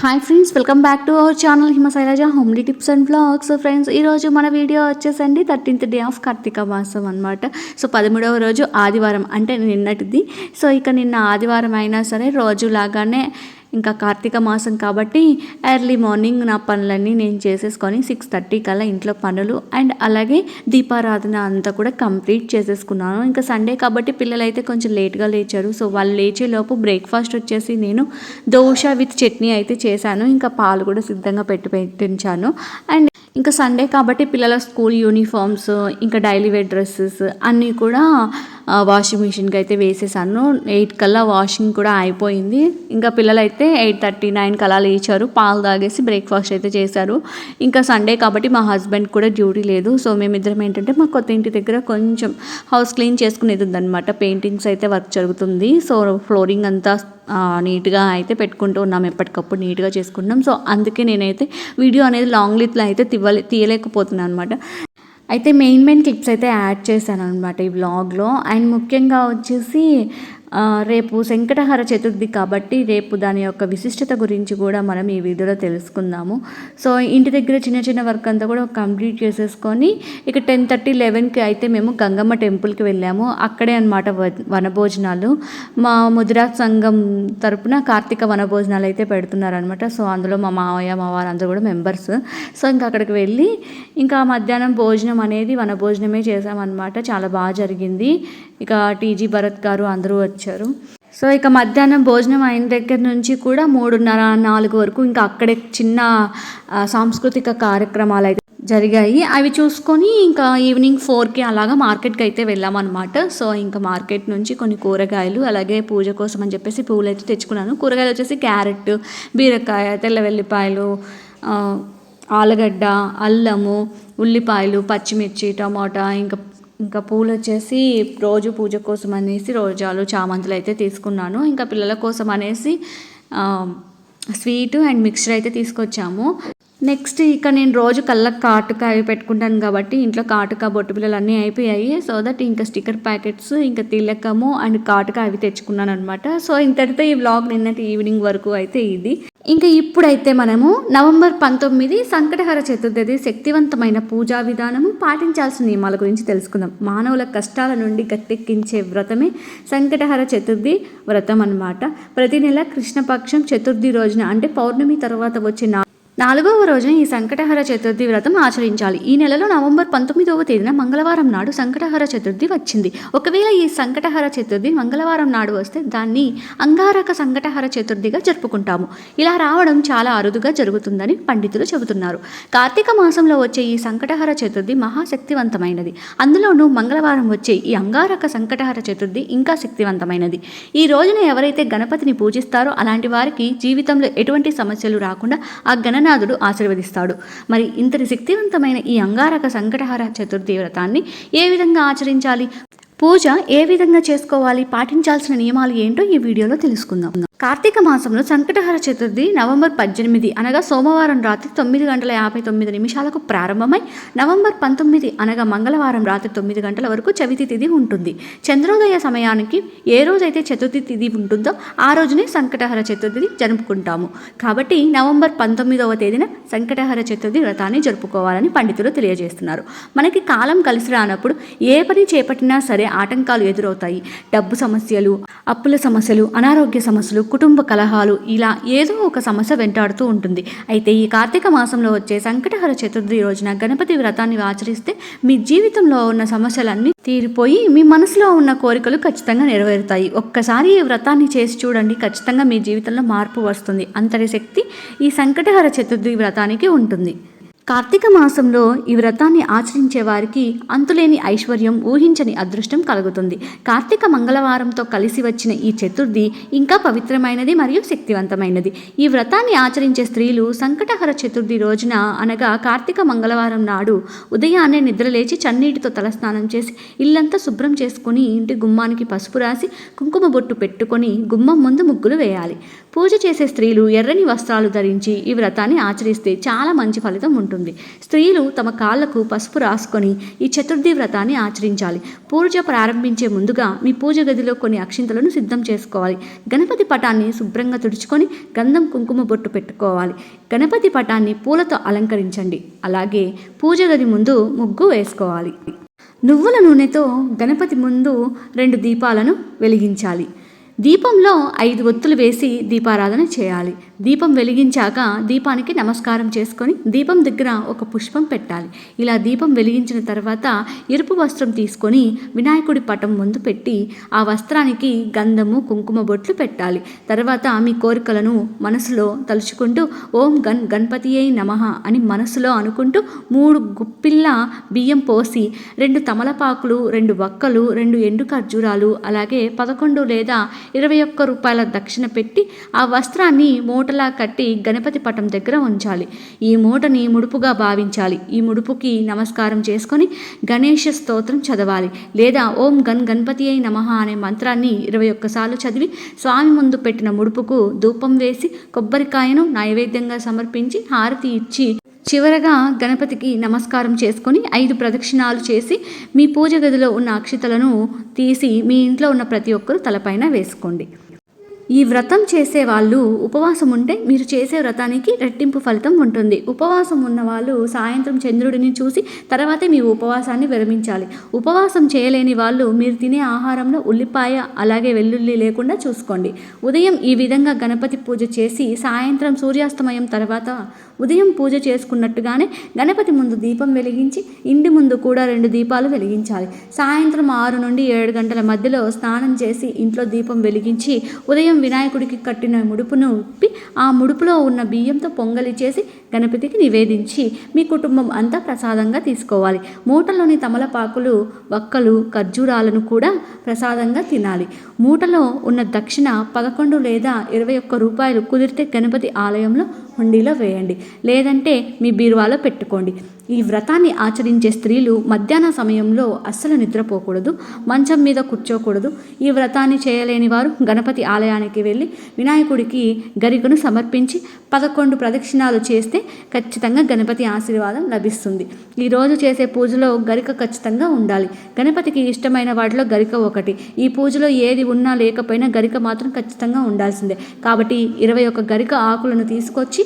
Hi friends welcome back to our channel Himasailaja homely tips and blogs friends ఈరోజు మన video వచ్చేసండి thirteenth day of Karthika మాసం అనమాట so పదమూడవ రోజు ఆదివారం అంటే నిన్నటిది. సో ఇక నిన్న ఆదివారం అయినా సరే రోజు లాగానే ఇంకా కార్తీక మాసం కాబట్టి ఎర్లీ మార్నింగ్ నా పనులన్నీ నేను చేసేసుకొని సిక్స్ థర్టీ కల్లా ఇంట్లో పనులు అండ్ అలాగే దీపారాధన అంతా కూడా కంప్లీట్ చేసేసుకున్నాను. ఇంకా సండే కాబట్టి పిల్లలు అయితే కొంచెం లేట్గా లేచారు. సో వాళ్ళు లేచేలోపు బ్రేక్ఫాస్ట్ వచ్చేసి నేను దోశ విత్ చట్నీ అయితే చేశాను. ఇంకా పాలు కూడా సిద్ధంగా పెట్టి పెట్టించాను. అండ్ ఇంకా సండే కాబట్టి పిల్లల స్కూల్ యూనిఫామ్స్ ఇంకా డైలీ వేర్ డ్రెస్సెస్ అన్నీ కూడా వాషింగ్ మిషన్కి అయితే వేసేసాను. ఎయిట్ కల్లా వాషింగ్ కూడా అయిపోయింది. ఇంకా పిల్లలైతే ఎయిట్ థర్టీ నైన్ కల్లా లేచారు. పాలు తాగేసి బ్రేక్ఫాస్ట్ అయితే చేశారు. ఇంకా సండే కాబట్టి మా హస్బెండ్ కూడా డ్యూటీ లేదు. సో మేమిద్దరం ఏంటంటే మా కొత్త ఇంటి దగ్గర కొంచెం హౌస్ క్లీన్ చేసుకునేది ఉందన్నమాట. పెయింటింగ్స్ అయితే వర్క్ జరుగుతుంది. సో ఫ్లోరింగ్ అంతా నీట్గా అయితే పెట్టుకుంటూ ఉన్నాం. ఎప్పటికప్పుడు నీట్గా చేసుకుంటున్నాం. సో అందుకే నేనైతే వీడియో అనేది లాంగ్ లిత్లో అయితే తీవలే తీయలేకపోతున్నాను అనమాట అయితే మెయిన్ మెయిన్ క్లిప్స్ అయితే యాడ్ చేశాను అనమాట ఈ వ్లాగ్లో అండ్ ముఖ్యంగా వచ్చేసి రేపు శంకటహర చతుర్థి కాబట్టి రేపు దాని యొక్క విశిష్టత గురించి కూడా మనం ఈ వీడియోలో తెలుసుకుందాము. సో ఇంటి దగ్గర చిన్న చిన్న వర్క్ అంతా కూడా కంప్లీట్ చేసేసుకొని ఇక టెన్ థర్టీ లెవెన్కి అయితే మేము గంగమ్మ టెంపుల్కి వెళ్ళాము. అక్కడే అనమాట వనభోజనాలు. మా ముదిరా సంఘం తరపున కార్తీక వనభోజనాలు అయితే పెడుతున్నారనమాట సో అందులో మా మావయ్య మా వారందరూ కూడా మెంబర్స్. సో ఇంకా అక్కడికి వెళ్ళి ఇంకా మధ్యాహ్నం భోజనం అనేది వనభోజనమే చేసామన్నమాట. చాలా బాగా జరిగింది. ఇక టీజీ భరత్ గారు అందరూ వచ్చారు. సో ఇక మధ్యాహ్నం భోజనం అయిన దగ్గర నుంచి కూడా మూడున్నర నాలుగు వరకు ఇంకా అక్కడే చిన్న సాంస్కృతిక కార్యక్రమాలు అయితే జరిగాయి. అవి చూసుకొని ఇంకా ఈవినింగ్ ఫోర్కి అలాగా మార్కెట్కి అయితే వెళ్ళామన్నమాట. సో ఇంకా మార్కెట్ నుంచి కొన్ని కూరగాయలు అలాగే పూజ కోసం అని చెప్పేసి పువ్వులు అయితే తెచ్చుకున్నాను. కూరగాయలు వచ్చేసి క్యారెట్ బీరకాయ తెల్ల వెల్లిపాయలు ఆలుగడ్డ అల్లము ఉల్లిపాయలు పచ్చిమిర్చి టమాటా ఇంకా ఇంకా పూలు వచ్చేసి రోజు పూజ కోసం అనేసి రోజాలు చామంతులు అయితే తీసుకున్నాను. ఇంకా పిల్లల కోసం అనేసి స్వీటు స్వీట్ అండ్ మిక్చర్ అయితే తీసుకొచ్చాము. నెక్స్ట్ ఇక నేను రోజు కళ్ళకు కాటుక అవి పెట్టుకుంటాను కాబట్టి ఇంట్లో కాటుక బొట్టు బిల్లలు అన్నీ అయిపోయాయి. సో దట్ ఇంకా స్టిక్కర్ ప్యాకెట్స్ ఇంకా తిలకము అండ్ కాటుక అవి తెచ్చుకున్నాను అనమాట సో ఇంతటితో ఈ వ్లాగ్ నిన్నటి ఈవినింగ్ వరకు అయితే ఇది. ఇంకా ఇప్పుడైతే మనము నవంబర్ పంతొమ్మిది సంకటహర చతుర్థది శక్తివంతమైన పూజా విధానము పాటించాల్సిన నియమాల గురించి తెలుసుకుందాం. మానవుల కష్టాల నుండి గట్టెక్కించే వ్రతమే సంకటహర చతుర్థి వ్రతం అన్నమాట. ప్రతి నెల కృష్ణపక్షం చతుర్థి రోజున అంటే పౌర్ణమి తర్వాత వచ్చే నాలుగవ రోజున ఈ సంకటహర చతుర్థి వ్రతం ఆచరించాలి. ఈ నెలలో నవంబర్ పంతొమ్మిదవ తేదీన మంగళవారం నాడు సంకటహర చతుర్థి వచ్చింది. ఒకవేళ ఈ సంకటహర చతుర్థి మంగళవారం నాడు వస్తే దాన్ని అంగారక సంకటహర చతుర్థిగా జరుపుకుంటాము. ఇలా రావడం చాలా అరుదుగా జరుగుతుందని పండితులు చెబుతున్నారు. కార్తీక మాసంలో వచ్చే ఈ సంకటహర చతుర్థి మహాశక్తివంతమైనది. అందులోనూ మంగళవారం వచ్చే ఈ అంగారక సంకటహర చతుర్థి ఇంకా శక్తివంతమైనది. ఈ రోజున ఎవరైతే గణపతిని పూజిస్తారో అలాంటి వారికి జీవితంలో ఎటువంటి సమస్యలు రాకుండా ఆ రంగనాథుడు ఆశీర్వదిస్తాడు. మరి ఇంతటి శక్తివంతమైన ఈ అంగారక సంకటహార చతుర్థి వ్రతాన్ని ఏ విధంగా ఆచరించాలి? పూజ ఏ విధంగా చేసుకోవాలి? పాటించాల్సిన నియమాలు ఏంటో ఈ వీడియోలో తెలుసుకుందాం. కార్తీక మాసంలో సంకటహర చతుర్థి నవంబర్ పద్దెనిమిది అనగా సోమవారం రాత్రి తొమ్మిది గంటల యాభై తొమ్మిది నిమిషాలకు ప్రారంభమై నవంబర్ పంతొమ్మిది అనగా మంగళవారం రాత్రి తొమ్మిది గంటల వరకు చవితి తిథి ఉంటుంది. చంద్రోదయ సమయానికి ఏ రోజైతే చతుర్థి తిథి ఉంటుందో ఆ రోజునే సంకటహర చతుర్థిని జరుపుకుంటాము. కాబట్టి నవంబర్ పంతొమ్మిదవ తేదీన సంకటహర చతుర్థి వ్రతాన్ని జరుపుకోవాలని పండితులు తెలియజేస్తున్నారు. మనకి కాలం కలిసి రానప్పుడు ఏ పని చేపట్టినా సరే ఆటంకాలు ఎదురవుతాయి. డబ్బు సమస్యలు అప్పుల సమస్యలు అనారోగ్య సమస్యలు కుటుంబ కలహాలు ఇలా ఏదో ఒక సమస్య వెంటాడుతూ ఉంటుంది. అయితే ఈ కార్తీక మాసంలో వచ్చే సంకటహర చతుర్థి రోజున గణపతి వ్రతాన్ని ఆచరిస్తే మీ జీవితంలో ఉన్న సమస్యలన్నీ తీరిపోయి మీ మనసులో ఉన్న కోరికలు ఖచ్చితంగా నెరవేరుతాయి. ఒక్కసారి ఈ వ్రతాన్ని చేసి చూడండి ఖచ్చితంగా మీ జీవితంలో మార్పు వస్తుంది. అంతటి శక్తి ఈ సంకటహర చతుర్థి వ్రతానికి ఉంటుంది. కార్తీక మాసంలో ఈ వ్రతాన్ని ఆచరించే వారికి అంతులేని ఐశ్వర్యం ఊహించని అదృష్టం కలుగుతుంది. కార్తీక మంగళవారంతో కలిసి వచ్చిన ఈ చతుర్థి ఇంకా పవిత్రమైనది మరియు శక్తివంతమైనది. ఈ వ్రతాన్ని ఆచరించే స్త్రీలు సంకటహర చతుర్థి రోజున అనగా కార్తీక మంగళవారం నాడు ఉదయాన్నే నిద్రలేచి చన్నీటితో తలస్నానం చేసి ఇల్లంతా శుభ్రం చేసుకుని ఇంటి గుమ్మానికి పసుపు రాసి కుంకుమ బొట్టు పెట్టుకొని గుమ్మం ముందు ముగ్గులు వేయాలి. పూజ చేసే స్త్రీలు ఎర్రని వస్త్రాలు ధరించి ఈ వ్రతాన్ని ఆచరిస్తే చాలా మంచి ఫలితం ఉంటుంది. స్త్రీలు తమ కాళ్ళకు పసుపు రాసుకొని ఈ చతుర్థి వ్రతాన్ని ఆచరించాలి. పూజ ప్రారంభించే ముందుగా మీ పూజ గదిలో కొన్ని అక్షింతలను సిద్ధం చేసుకోవాలి. గణపతి పటాన్ని శుభ్రంగా తుడుచుకొని గంధం కుంకుమ బొట్టు పెట్టుకోవాలి. గణపతి పటాన్ని పూలతో అలంకరించండి. అలాగే పూజ గది ముందు ముగ్గు వేసుకోవాలి. నువ్వుల నూనెతో గణపతి ముందు రెండు దీపాలను వెలిగించాలి. దీపంలో ఐదు ఒత్తులు వేసి దీపారాధన చేయాలి. దీపం వెలిగించాక దీపానికి నమస్కారం చేసుకొని దీపం దగ్గర ఒక పుష్పం పెట్టాలి. ఇలా దీపం వెలిగించిన తర్వాత ఎరుపు వస్త్రం తీసుకొని వినాయకుడి పటం ముందు పెట్టి ఆ వస్త్రానికి గంధము కుంకుమ బొట్లు పెట్టాలి. తర్వాత మీ కోరికలను మనసులో తలుచుకుంటూ ఓం గన్ గణపతి అయి నమః అని మనసులో అనుకుంటూ మూడు గుప్పిళ్ళ బియ్యం పోసి రెండు తమలపాకులు రెండు వక్కలు రెండు ఎండు ఖర్జూరాలు అలాగే పదకొండు లేదా ఇరవై ఒక్క రూపాయల దక్షిణ పెట్టి ఆ వస్త్రాన్ని మూటలా కట్టి గణపతి పటం దగ్గర ఉంచాలి. ఈ మూటని ముడుపుగా భావించాలి. ఈ ముడుపుకి నమస్కారం చేసుకొని గణేష స్తోత్రం చదవాలి. లేదా ఓం గన్ గణపతి అయి నమః అనే మంత్రాన్ని ఇరవై ఒక్కసార్లు చదివి స్వామి ముందు పెట్టిన ముడుపుకు ధూపం వేసి కొబ్బరికాయను నైవేద్యంగా సమర్పించి హారతి ఇచ్చి చివరగా గణపతికి నమస్కారం చేసుకొని ఐదు ప్రదక్షిణాలు చేసి మీ పూజ గదిలో ఉన్న అక్షితలను తీసి మీ ఇంట్లో ఉన్న ప్రతి ఒక్కరు తలపైన వేసుకోండి. ఈ వ్రతం చేసే వాళ్ళు ఉపవాసం ఉంటే మీరు చేసే వ్రతానికి రెట్టింపు ఫలితం ఉంటుంది. ఉపవాసం ఉన్నవాళ్ళు సాయంత్రం చంద్రుడిని చూసి తర్వాతే మీ ఉపవాసాన్ని విరమించాలి. ఉపవాసం చేయలేని వాళ్ళు మీరు తినే ఆహారంలో ఉల్లిపాయ అలాగే వెల్లుల్లి లేకుండా చూసుకోండి. ఉదయం ఈ విధంగా గణపతి పూజ చేసి సాయంత్రం సూర్యాస్తమయం తర్వాత ఉదయం పూజ చేసుకున్నట్టుగానే గణపతి ముందు దీపం వెలిగించి ఇంటి ముందు కూడా రెండు దీపాలు వెలిగించాలి. సాయంత్రం ఆరు నుండి ఏడు గంటల మధ్యలో స్నానం చేసి ఇంట్లో దీపం వెలిగించి ఉదయం వినాయకుడికి కట్టిన ముడుపును ఉప్పి ఆ ముడుపులో ఉన్న బియ్యంతో పొంగలి చేసి గణపతికి నివేదించి మీ కుటుంబం అంతా ప్రసాదంగా తీసుకోవాలి. మూటలోని తమలపాకులు వక్కలు ఖర్జూరాలను కూడా ప్రసాదంగా తినాలి. మూటలో ఉన్న దక్షిణ పదకొండు లేదా ఇరవై ఒక్క రూపాయలు కుదిరితే గణపతి ఆలయంలో హుండీలో వేయండి. లేదంటే మీ బీరువాలో పెట్టుకోండి. ఈ వ్రతాన్ని ఆచరించే స్త్రీలు మధ్యాహ్న సమయంలో అస్సలు నిద్రపోకూడదు మంచం మీద కూర్చోకూడదు. ఈ వ్రతాన్ని చేయలేని వారు గణపతి ఆలయానికి వెళ్ళి వినాయకుడికి గరికను సమర్పించి పదకొండు ప్రదక్షిణాలు చేస్తే ఖచ్చితంగా గణపతి ఆశీర్వాదం లభిస్తుంది. ఈరోజు చేసే పూజలో గరిక ఖచ్చితంగా ఉండాలి. గణపతికి ఇష్టమైన వాటిలో గరిక ఒకటి. ఈ పూజలో ఏది ఉన్నా లేకపోయినా గరిక మాత్రం ఖచ్చితంగా ఉండాల్సిందే. కాబట్టి ఇరవై ఒక్క గరిక ఆకులను తీసుకొచ్చి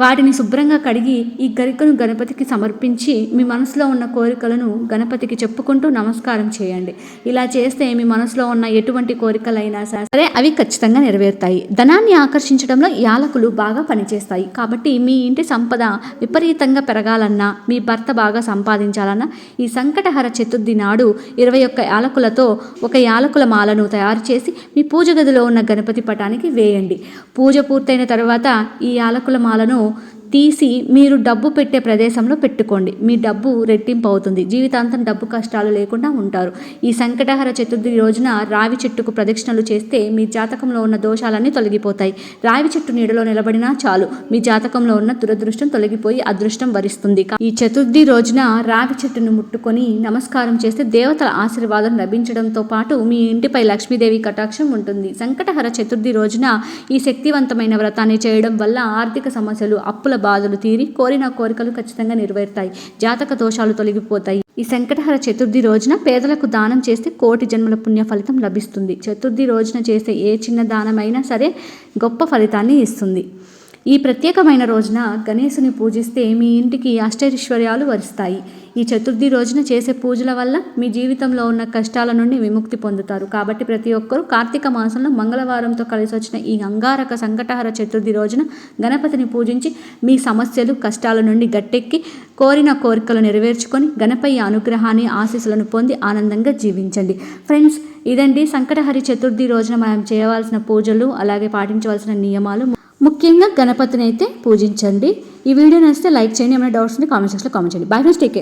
వాటిని శుభ్రంగా కడిగి ఈ గరికను గణపతికి సమర్పించి మీ మనసులో ఉన్న కోరికలను గణపతికి చెప్పుకుంటూ నమస్కారం చేయండి. ఇలా చేస్తే మీ మనసులో ఉన్న ఎటువంటి కోరికలైనా సరే అవి ఖచ్చితంగా నెరవేరుతాయి. ధనాన్ని ఆకర్షించడంలో యాలకులు బాగా పనిచేస్తాయి. కాబట్టి మీ ఇంటి సంపద విపరీతంగా పెరగాలన్నా మీ భర్త బాగా సంపాదించాలన్నా ఈ సంకటహర చతుర్థి నాడు ఇరవై ఒక్క యాలకులతో ఒక యాలకుల మాలను తయారు చేసి మీ పూజ గదిలో ఉన్న గణపతి పటానికి వేయండి. పూజ పూర్తయిన తర్వాత ఈ యాలకుల మాలను então తీసి మీరు డబ్బు పెట్టే ప్రదేశంలో పెట్టుకోండి. మీ డబ్బు రెట్టింపు అవుతుంది. జీవితాంతం డబ్బు కష్టాలు లేకుండా ఉంటారు. ఈ సంకటహర చతుర్థి రోజున రావి చెట్టుకు ప్రదక్షిణలు చేస్తే మీ జాతకంలో ఉన్న దోషాలన్నీ తొలగిపోతాయి. రావి చెట్టు నీడలో నిలబడినా చాలు. మీ జాతకంలో ఉన్న దురదృష్టం తొలగిపోయి అదృష్టం వరిస్తుంది. ఈ చతుర్థి రోజున రావి చెట్టును ముట్టుకొని నమస్కారం చేస్తే దేవతల ఆశీర్వాదం లభించడంతో పాటు మీ ఇంటిపై లక్ష్మీదేవి కటాక్షం ఉంటుంది. సంకటహర చతుర్థి రోజున ఈ శక్తివంతమైన వ్రతాన్ని చేయడం వల్ల ఆర్థిక సమస్యలు అప్పుల బాధలు తీరి కోరిన కోరికలు ఖచ్చితంగా నెరవేరుతాయి. జాతక దోషాలు తొలగిపోతాయి. ఈ సంకటహర చతుర్థి రోజున పేదలకు దానం చేస్తే కోటి జన్మల పుణ్య ఫలితం లభిస్తుంది. చతుర్థి రోజున చేసే ఏ చిన్న దానమైనా సరే గొప్ప ఫలితాన్ని ఇస్తుంది. ఈ ప్రత్యేకమైన రోజున గణేశుని పూజిస్తే మీ ఇంటికి అష్టైశ్వర్యాలు వరిస్తాయి. ఈ చతుర్థి రోజున చేసే పూజల వల్ల మీ జీవితంలో ఉన్న కష్టాల నుండి విముక్తి పొందుతారు. కాబట్టి ప్రతి ఒక్కరూ కార్తీక మాసంలో మంగళవారంతో కలిసి వచ్చిన ఈ అంగారక సంకటహర చతుర్థి రోజున గణపతిని పూజించి మీ సమస్యలు కష్టాల నుండి గట్టెక్కి కోరిన కోరికలు నెరవేర్చుకొని గణపయ్య అనుగ్రహాన్ని ఆశీస్సులను పొంది ఆనందంగా జీవించండి. ఫ్రెండ్స్ ఇదండి సంకటహరి చతుర్థి రోజున మనం చేయవలసిన పూజలు అలాగే పాటించవలసిన నియమాలు. ముఖ్యంగా గణపతిని అయితే పూజించండి. ఈ వీడియో నచ్చితే లైక్ చేయండి ఏమైనా డౌట్స్ ఉంటే కామెంట్ సెక్షన్లో కామెంట్ చేయండి. Bye friends take care